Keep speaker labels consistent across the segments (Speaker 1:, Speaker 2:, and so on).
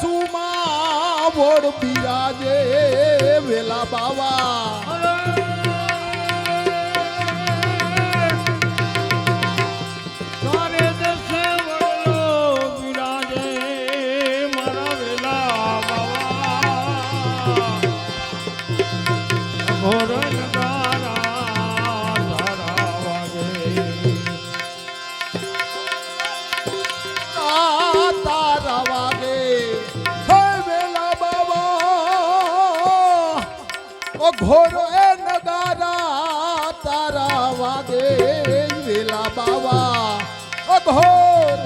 Speaker 1: સુમા વોડ જે વેલા બાવા. ભોરો એ નદારા તારા વાદે વેલા બાવા. અભોર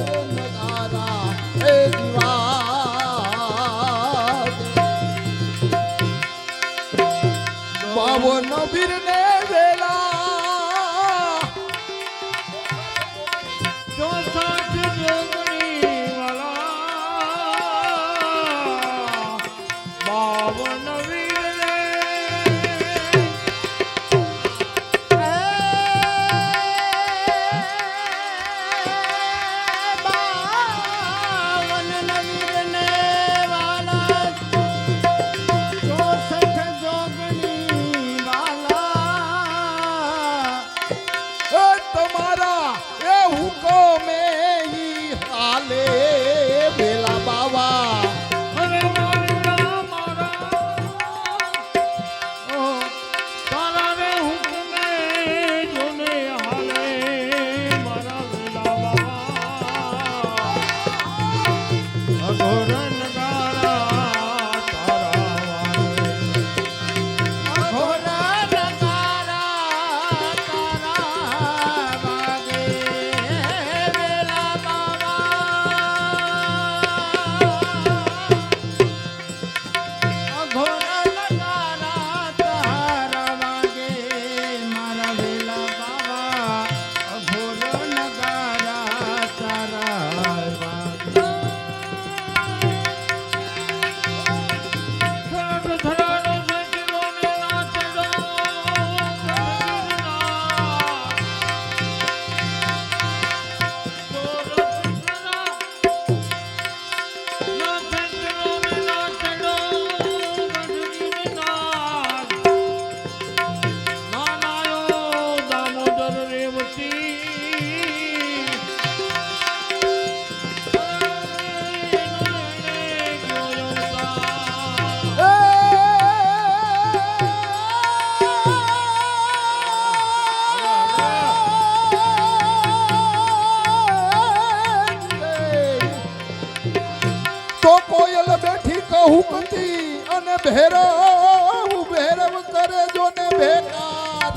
Speaker 1: રઘુપતિ અને ભેરવ ભેરવ કરે જો ને ભેકાર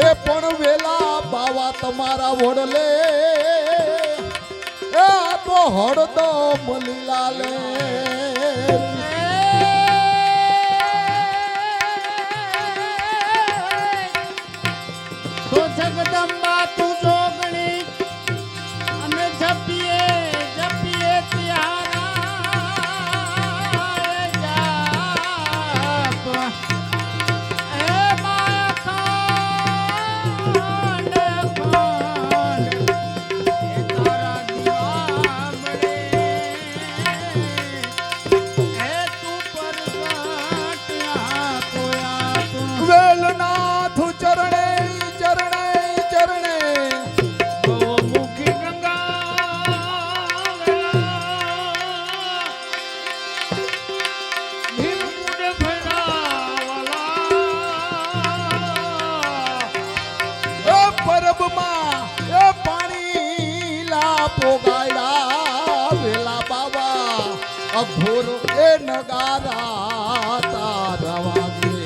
Speaker 1: એ પણ વેલા બાવા તમારા વડલે. આ તો
Speaker 2: હળદો મલીલા નગારા તારા વાગે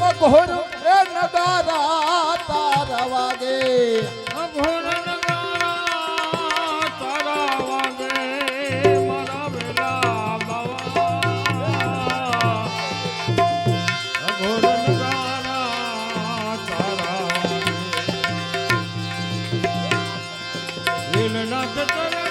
Speaker 2: મઘોર એ નગારા તારા
Speaker 1: વાગે. મઘોર નગારા તારા વાગે મારા બેલા બાવા મઘોર નગારા તારા વાગે લીલનાથ તારા